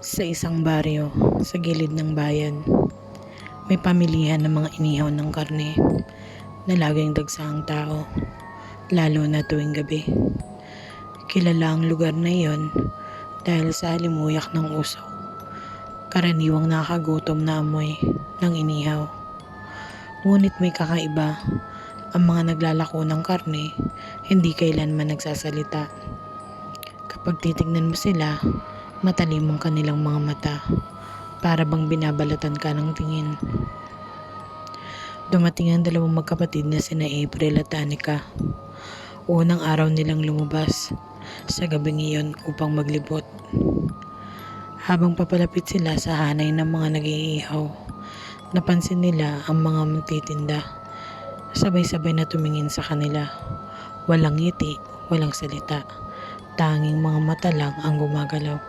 Sa isang baryo, sa gilid ng bayan, may pamilihan ng mga inihaw ng karne na laging dagsahang tao, lalo na tuwing gabi. Kilala ang lugar na iyon dahil sa halimuyak ng usok, karaniwang nakakagutom na amoy ng inihaw. Ngunit may kakaiba, ang mga naglalako ng karne hindi kailanman nagsasalita. Kapag titignan mo sila, matalim ang kanilang mga mata para bang binabalatan ka ng tingin. Dumating ang dalawang magkapatid na sina April at Anika. Unang araw nilang lumabas sa gabing iyon upang maglibot. Habang papalapit sila sa hanay ng mga nag-iihaw, napansin nila ang mga magtitinda. Sabay-sabay na tumingin sa kanila. Walang ngiti, walang salita. Tanging mga mata lang ang gumagalaw.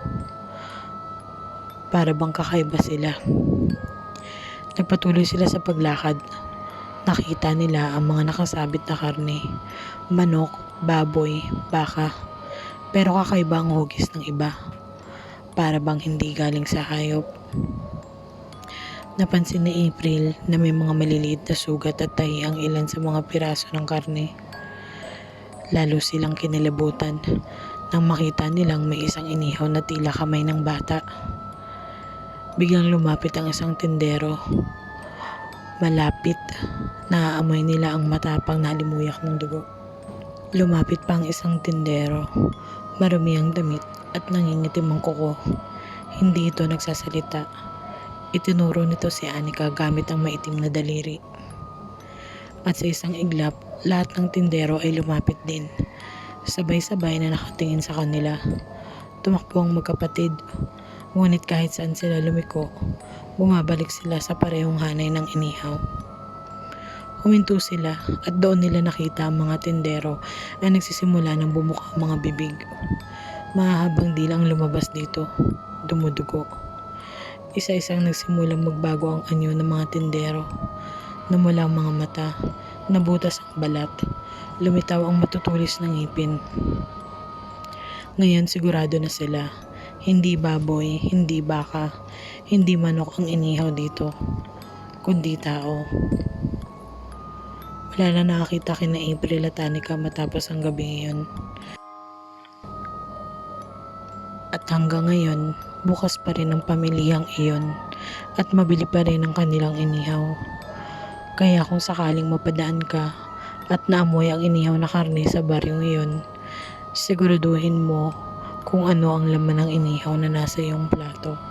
Para bang kakaiba sila. Nagpatuloy sila sa paglakad. Nakita nila ang mga nakasabit na karne. Manok, baboy, baka. Pero kakaiba ang hugis ng iba. Para bang hindi galing sa hayop. Napansin ni April na may mga maliliit na sugat at tahi ang ilan sa mga piraso ng karne. Lalo silang kinilabutan nang makita nilang may isang inihaw na tila kamay ng bata. Biglang lumapit ang isang tindero. Malapit, naaamoy nila ang matapang na limuyak ng dugo. Lumapit pa ang isang tindero. Marumi ang damit at nangingitim ang kuko. Hindi ito nagsasalita. Itinuro nito si Anika gamit ang maitim na daliri. At sa isang iglap, lahat ng tindero ay lumapit din. Sabay-sabay na nakatingin sa kanila. Tumakbo ang magkapatid. Ngunit kahit saan sila lumiko, bumabalik sila sa parehong hanay ng inihaw. Huminto sila at doon nila nakita ang mga tindero na nagsisimula ng bumuka ang mga bibig. Mahahabang dila ang lumabas dito, dumudugo. Isa-isang nagsimulang magbago ang anyo ng mga tindero. Namula ang mga mata, nabutas ang balat, lumitaw ang matutulis ng ngipin. Ngayon sigurado na sila, hindi baboy, hindi baka, hindi manok ang inihaw dito, kundi tao. Wala na nakakita kina April at Anika matapos ang gabi ngayon. At hanggang ngayon, bukas pa rin ang pamilihang iyon at mabili pa rin ang kanilang inihaw. Kaya kung sakaling mapadaan ka at naamoy ang inihaw na karne sa baryong iyon, siguraduhin mo kung ano ang laman ng inihaw na nasa iyong plato.